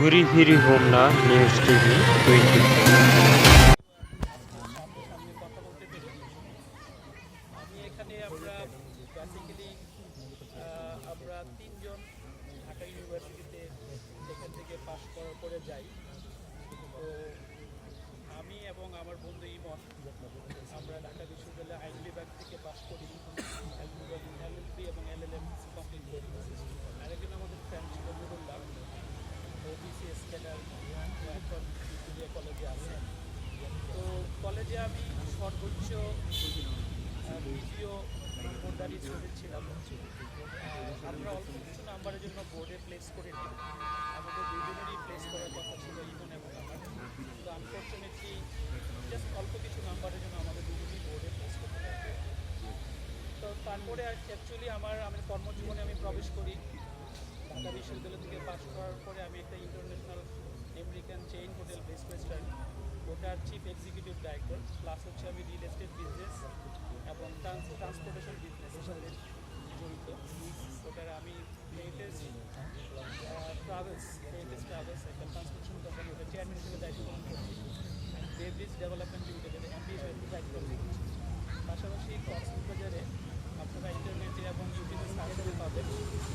ঘুরি ফিরি হোম না নিউজ টিভি টোয়েন্টি এখানে আমরা আমরা তিনজন ঢাকা ইউনিভার্সিটিতে থেকে করার পরে যাই। তো আমি এবং আমার বন্ধু ইমন, আমরা ঢাকা বিশ্ববিদ্যালয়ে আইন বিভাগ থেকে পাশ করি। এলএলবি এবং এলএলএম কমপ্লিট করি। আরেকজন আমাদের ফ্রেন্ড ছিল নুরুল্লাহ ওবিসিএস ক্যাডার এখন ভিক্টোরিয়া কলেজে আছে তো কলেজে আমি সর্বোচ্চ ভিডিও নম্বরদারি স্টুডেন্ট ছিলাম। আমরা অল্প কিছু নাম্বারের জন্য বোর্ডে প্লেস করে নিই। আমাদের দুজনেরই প্লেস করার কথা ছিল ইমন এবং আমার। তো আনফর্চুনেটলি জাস্ট অল্প কিছু নাম্বারের জন্য আমাদের দুজনেই বোর্ডে প্লেস করতে পারি তো তারপরে অ্যাকচুয়ালি আমার আমি কর্মজীবনে আমি প্রবেশ করি। ঢাকা বিশ্ববিদ্যালয় থেকে পাশ করার পরে আমি একটা international American chain hotel Best Western ওটার চিফ এক্সিকিউটিভ ডাইরেক্টর প্লাস হচ্ছে আমি রিয়েল এস্টেট বিজনেস এবং ট্রান্সপোর্টেশন বিজনেসের জড়িত। ওটার আমি ট্রাভেলস হেরিটেজ ট্রাভেলস একটা ট্রান্সপোর্টেশন কোম্পানি ওটা চেয়ারম্যান হিসেবে দায়িত্ব পালন করছি। বেব্রিজ ডেভেলপমেন্ট লিমিটেডের এমপি হিসেবে দায়িত্ব করছি। পাশাপাশি কক্সবাজারে আপনারা ইন্টারনেটে এবং ইউটিউবে সার্চ করে পাবেন।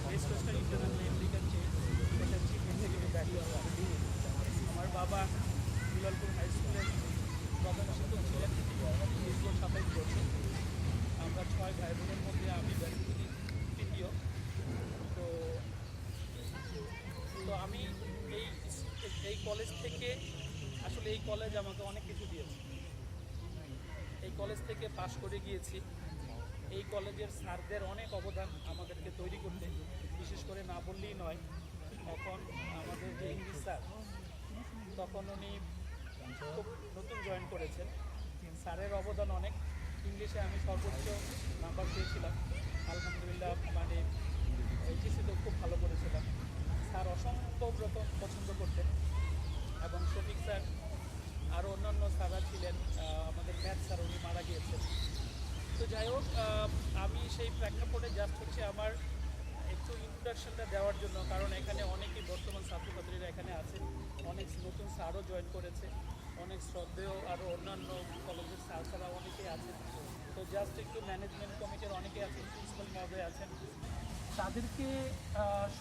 Best Western international American chain এটা চিফ এক্সিকিউটিভ আমার বাবা দুলালপুর হাই স্কুলের প্রধান শিক্ষক ছিলেন দীর্ঘ সাতাইশ বছর আমরা ছয় ভাই বোনের মধ্যে আমি বেসিক্যালি তৃতীয়। তো তো আমি এই এই কলেজ থেকে, আসলে এই কলেজ আমাকে অনেক কিছু দিয়েছে। এই কলেজ থেকে পাশ করে গিয়েছি। এই কলেজের স্যারদের অনেক অবদান আমাদেরকে তৈরি করতে, বিশেষ করে না বললেই নয়, এখন আমাদের যে ইংলিশ স্যার তখন উনি নতুন জয়েন করেছেন। স্যারের অবদান অনেক। ইংলিশে আমি সর্বোচ্চ নাম্বার পেয়েছিলাম। আলহামদুলিল্লাহ মানে এইচএসিতেও খুব ভালো করেছিলাম। স্যার অসম্ভব রকম পছন্দ করতেন এবং শফিক স্যার আরও অন্যান্য স্যাররা ছিলেন আমাদের ম্যাথ স্যার উনি মারা গিয়েছেন। তো যাই হোক আমি সেই প্রেক্ষাপটে জাস্ট হচ্ছে আমার একটু ইন্ট্রোডাকশনটা দেওয়ার জন্য, কারণ এখানে অনেকেই বর্তমান ছাত্রছাত্রীরা এখানে আছে অনেক নতুন স্যারও জয়েন করেছে। অনেক শ্রদ্ধেয় আরও অন্যান্য কলেজের স্যার ছাড়া অনেকেই আছেন। তো জাস্ট একটু ম্যানেজমেন্ট কমিটির অনেকে আছেন প্রিন্সিপাল মহোদয় আছেন। তাদেরকে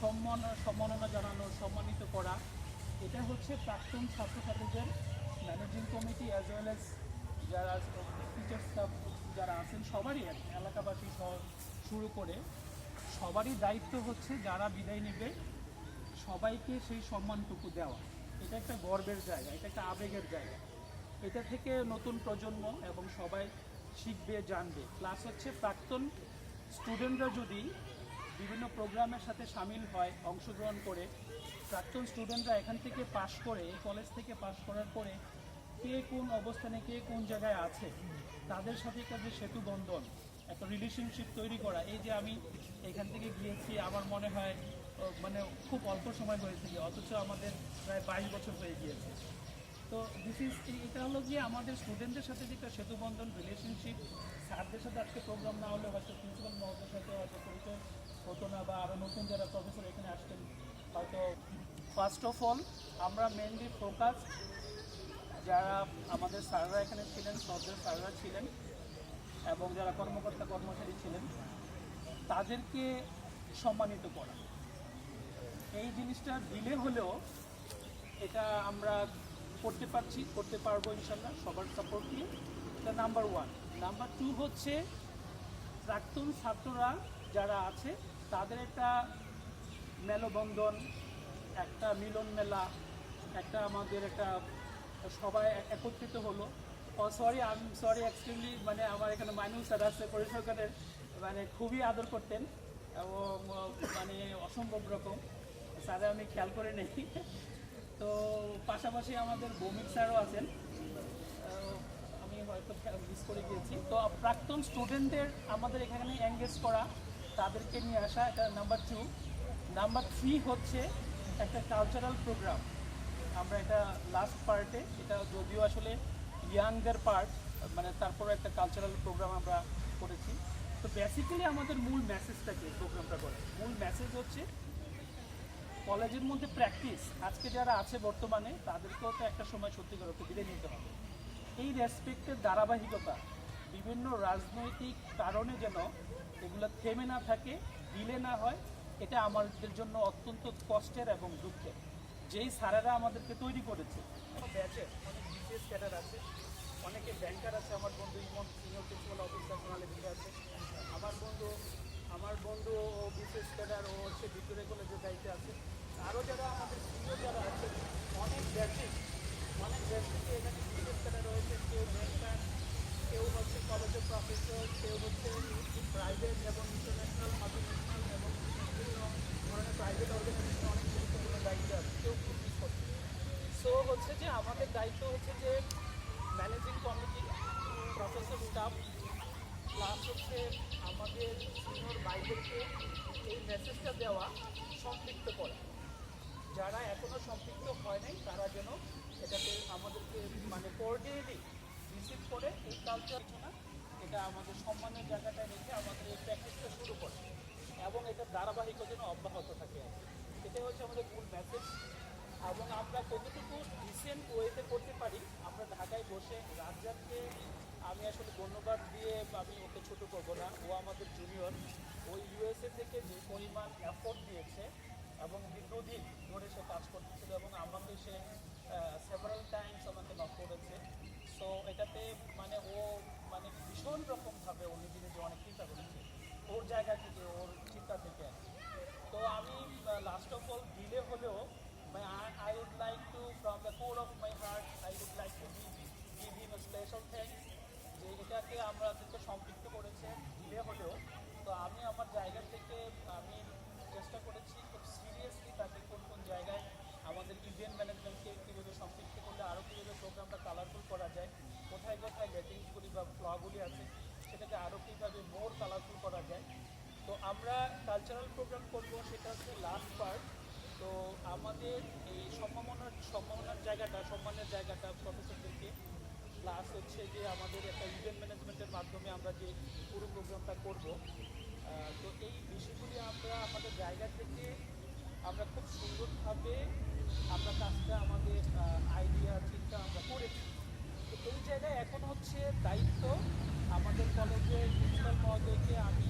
সম্মান, সম্মাননা জানানো, সম্মানিত করা, এটা হচ্ছে প্রাক্তন ছাত্রছাত্রীদের managing committee as well as যারা টিচার স্টাফ যারা আছেন, সবারই এলাকাবাসী শুরু করে, সবারই দায়িত্ব হচ্ছে যারা বিদায় নেবে, সবাইকে সেই সম্মানটুকু দেওয়া। এটা একটা গর্বের জায়গা, এটা একটা আবেগের জায়গা। এটা থেকে নতুন প্রজন্ম এবং সবাই শিখবে, জানবে। প্লাস হচ্ছে প্রাক্তন স্টুডেন্টরা যদি বিভিন্ন প্রোগ্রামের সাথে সামিল হয়, অংশগ্রহণ করে, প্রাক্তন স্টুডেন্টরা এখান থেকে পাশ করে কলেজ থেকে পাশ করার পরে কে কোন অবস্থানে কে কোন জায়গায় আছে, তাদের সাথে একটা যে সেতু বন্ধন, একটা রিলেশনশিপ তৈরি করা, এই যে আমি এখান থেকে গিয়েছি, আমার মনে হয় মানে খুব অল্প সময় হয়েছে গিয়ে, অথচ আমাদের প্রায় বাইশ বছর হয়ে গিয়েছে। তো দিস ইজ এটা হলো গিয়ে আমাদের স্টুডেন্টদের সাথে যেটা একটা সেতু বন্ধন রিলেশনশিপ স্যারদের সাথে আজকে প্রোগ্রাম না হলে হয়তো প্রিন্সিপাল মহোদয়ের সাথে হয়তো পরিচয় হতো না, বা আরও নতুন যারা প্রফেসর এখানে আসতেন হয়তো ফার্স্ট অফ অল আমরা মেনলি ফোকাস যারা আমাদের স্যাররা এখানে ছিলেন শ্রদ্ধেয় স্যাররা ছিলেন, এবং যারা কর্মকর্তা কর্মচারী ছিলেন, তাদেরকে সম্মানিত করা। এই জিনিসটা দিলে হলেও এটা আমরা করতে পারছি, করতে পারব ইনশাল্লাহ সবার সাপোর্ট নিয়ে। এটা নাম্বার ওয়ান নাম্বার টু হচ্ছে প্রাক্তন ছাত্ররা যারা আছে, তাদের একটা মেলবন্ধন, একটা মিলন মেলা, একটা আমাদের একটা সবাই একত্রিত হলো। সরি আই সরি অ্যাকচুয়ালি মানে আমার এখানে মাইনুল স্যার আছে, পরিসরকারের মানে খুবই আদর করতেন এবং মানে অসম্ভব রকম। স্যারে আমি খেয়াল করে নেই। তো পাশাপাশি আমাদের ভৌমিক স্যারও আছেন। আমি হয়তো মিস করে গিয়েছি। তো প্রাক্তন স্টুডেন্টদের আমাদের এখানে এঙ্গেজ করা, তাদেরকে নিয়ে আসা এটা নাম্বার টু নাম্বার থ্রি হচ্ছে একটা কালচারাল প্রোগ্রাম আমরা এটা লাস্ট পার্টে এটা যদিও আসলে ইয়াংদের পার্ট মানে তারপরে একটা কালচারাল প্রোগ্রাম আমরা করেছি। তো বেসিক্যালি আমাদের মূল মেসেজটা কি প্রোগ্রামটা করে? মূল মেসেজ হচ্ছে কলেজের মধ্যে প্র্যাকটিস আজকে যারা আছে বর্তমানে, তাদেরকেও তো একটা সময় সত্যিকার অর্থে বিদায় নিতে হবে। এই রেসপেক্টের ধারাবাহিকতা বিভিন্ন রাজনৈতিক কারণে যেন এগুলো থেমে না থাকে, ডিলে না হয়, এটা আমাদের জন্য অত্যন্ত কষ্টের এবং দুঃখের। যেই স্যারেরা আমাদেরকে তৈরি করেছে অনেক ক্যাডার আছে, অনেকে ব্যাংকার আছে, আমার বন্ধু ইমন সিনিয়র প্রিন্সিপাল অফিসার আছে। আমার বন্ধু আমার বন্ধু ও বিসিএস ক্যাডার, ও হচ্ছে ভিক্টোরিয়া কলেজের দায়িত্বে আছে, আরও যারা আমাদের সিনিয়র যারা আছে, অনেক ব্যাচেস অনেক ব্যাচ থেকে এখানে বিসিএস ক্যাডার রয়েছে, কেউ ব্যাংকার কেউ হচ্ছে কলেজের প্রফেসর কেউ হচ্ছে প্রাইভেট এবং ইন্টারন্যাশনাল মাল্টিন্যাশনাল এবং বিভিন্ন ধরনের প্রাইভেট অর্গানাইজেশন অনেক গুরুত্বপূর্ণ দায়িত্ব আছে, কেউ পুলিশ করছে সো হচ্ছে যে আমাদের দায়িত্ব হচ্ছে যে managing committee professor staff plus হচ্ছে আমাদের সিনিয়র বাইদেরকে এই মেসেজটা দেওয়া সম্পৃক্ত করা। যারা এখনও সম্পৃক্ত হয় নাই, তারা যেন এটাকে আমাদেরকে মানে কোঅর্ডিনেটলি রিসিভ করে এই কালচার না এটা আমাদের সম্মানের জায়গাটা রেখে আমাদের এই প্র্যাকটিসটা শুরু করে এবং এটা ধারাবাহিকতা যেন অব্যাহত থাকে এটাই হচ্ছে আমাদের মূল মেসেজ এবং আমরা কতটুকু রিসেন্ট ওয়েতে করতে পারি, আমরা ঢাকায় বসে রাজ্জাককে আমি আসলে ধন্যবাদ দিয়ে আমি ওকে ছোট করব না। ও আমাদের জুনিয়র ও ইউএসএ থেকে যে পরিমাণ এফোর্ট দিয়েছে এবং দীর্ঘদিন ধরে সে কাজ করতেছিল এবং আমাকে সে সেভারাল টাইমস আমাকে নক করেছে। সো এটাতে মানে ও মানে ভীষণ রকমভাবে ও নিজে নিজে অনেক চিন্তা করেছে, ওর জায়গা থেকে, ওর চিন্তা থেকে আর। তো আমি লাস্ট অফ অল দিলে হলেও I would like to from the core of my heart I would like to give him a special thanks যে এটাকে আমাদেরকে সম্পৃক্ত করেছে দিলে হলেও তো আমি আমার জায়গা থেকে আমি চেষ্টা করেছি খুব সিরিয়াসলি তাকে কোন কোন জায়গায় আমাদের ইভেন্ট ম্যানেজমেন্টকে কীভাবে সম্পৃক্ত করলে আরও কীভাবে প্রোগ্রামটা কালারফুল করা যায় কোথায় কোথায় লেটিংসগুলি বা আছে, সেটাকে আরও কীভাবে মোর কালারফুল করা যায়। তো আমরা কালচারাল প্রোগ্রাম করব, সেটা হচ্ছে লাস্ট পার্ট তো আমাদের এই সম্ভাবনার সম্ভাবনার জায়গাটা, সম্মানের জায়গাটা প্রফেসরদেরকে প্লাস হচ্ছে যে আমাদের একটা ইভেন্ট ম্যানেজমেন্টের মাধ্যমে আমরা যে পুরো প্রোগ্রামটা করব। তো এই বিষয়গুলি আমরা আমাদের জায়গা থেকে আমরা খুব সুন্দরভাবে আমরা কাজটা আমাদের আইডিয়া চিন্তা আমরা করেছি। এই জায়গায় এখন হচ্ছে দায়িত্ব আমাদের কলেজের প্রিন্সিপাল মহোদয়কে আমি